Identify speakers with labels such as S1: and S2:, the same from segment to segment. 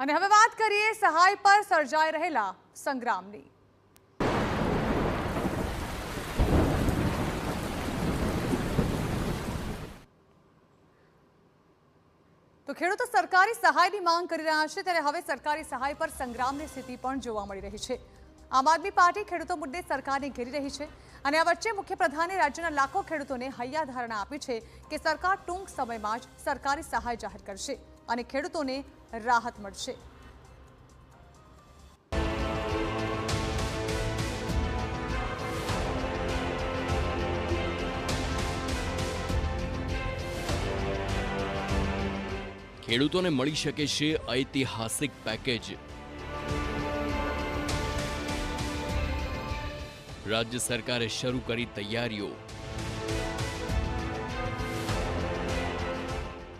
S1: અને હવે વાત કરીએ સહાય પર સર્જાઈ રહેલા સંગ્રામની. તો ખેડૂતો સરકારી સહાયની માંગ કરી રહ્યા છે, ત્યારે હવે સરકારી સહાય પર સંગ્રામની સ્થિતિ પણ જોવા મળી રહી છે. આમ આદમી પાર્ટી ખેડૂતો મુદ્દે સરકારને ઘેરી રહી છે અને આ વચ્ચે મુખ્યપ્રધાને રાજ્યના લાખો ખેડૂતોને હૈયા ધારણા આપી છે કે સરકાર ટૂંક સમયમાં જ સરકારી સહાય જાહેર કરશે. અને ખેડૂતોને રાહત મળશે.
S2: ખેડૂતોને મળી શકે છે ઐતિહાસિક પેકેજ. રાજ્ય સરકારે શરૂ કરી તૈયારીઓ.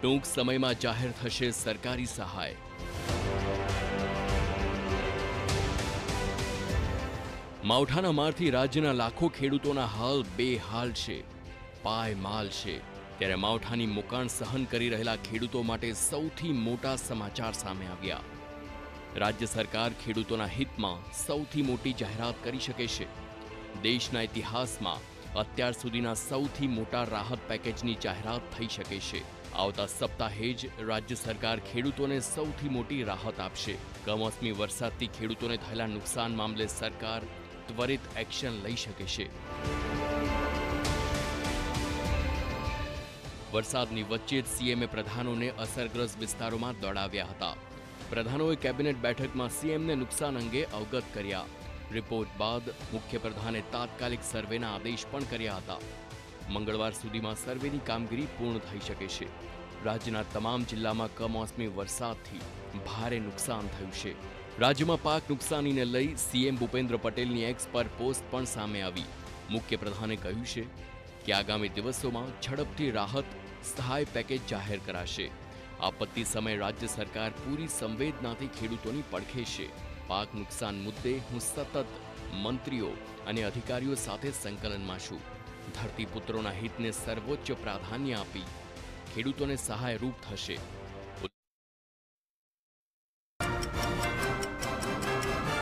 S2: ટૂંક સમયમાં જાહેર થશે સરકારી સહાય. માવઠાના મારથી રાજ્યના લાખો ખેડૂતોના હાલ બેહાલ છે પાય માલ છે. ત્યારે માવઠાની મુકાણ સહન કરી રહેલા ખેડૂતો માટે સૌથી મોટા સમાચાર સામે આવ્યા. રાજ્ય સરકાર ખેડૂતોના હિતમાં સૌથી મોટી જાહેરાત કરી શકે છે. દેશના ઇતિહાસમાં અત્યાર સુધીના સૌથી મોટા રાહત પેકેજની જાહેરાત થઈ શકે છે. આવતા સપ્તાહે જ રાજ્ય સરકાર ખેડૂતોને સૌથી મોટી રાહત આપશે. કમોસમી વરસાદથી ખેડૂતોને થયેલા નુકસાન મામલે સરકાર ત્વરિત એક્શન લઈ શકે છે. વરસાદની વચ્ચે જ સીએમએ પ્રધાનોને અસરગ્રસ્ત વિસ્તારોમાં દોડાવ્યા હતા. પ્રધાનોએ કેબિનેટ બેઠકમાં સીએમને નુકસાન અંગે અવગત કર્યા. રિપોર્ટ બાદ મુખ્યપ્રધાને તાત્કાલિક સર્વેના આદેશ પણ કર્યા હતા. મંગળવાર સુધીમાં સર્વેની કામગીરી પૂર્ણ થઈ શકે છે. રાજ્યના તમામ જિલ્લામાં કમોસમી વરસાદથી ભારે નુકસાન થયું છે. રાજ્યમાં પાક નુકસાનીને લઈ સીએમ ભૂપેન્દ્ર પટેલની એક્સ પર પોસ્ટ પણ સામે આવી. મુખ્યપ્રધાને કહ્યું છે કે આગામી દિવસોમાં ઝડપથી રાહત સહાય પેકેજ જાહેર કરાશે. આપત્તિ સમયે રાજ્ય સરકાર પૂરી સંવેદનાથી ખેડૂતોની પડખે છે. પાક નુકસાન મુદ્દે હું સતત મંત્રીઓ અને અધિકારીઓ સાથે સંકલનમાં છું. ધરતીપુત્રોના હિતને સર્વોચ્ચ પ્રાધાન્ય આપી ખેડૂતોને સહાયરૂપ થશે.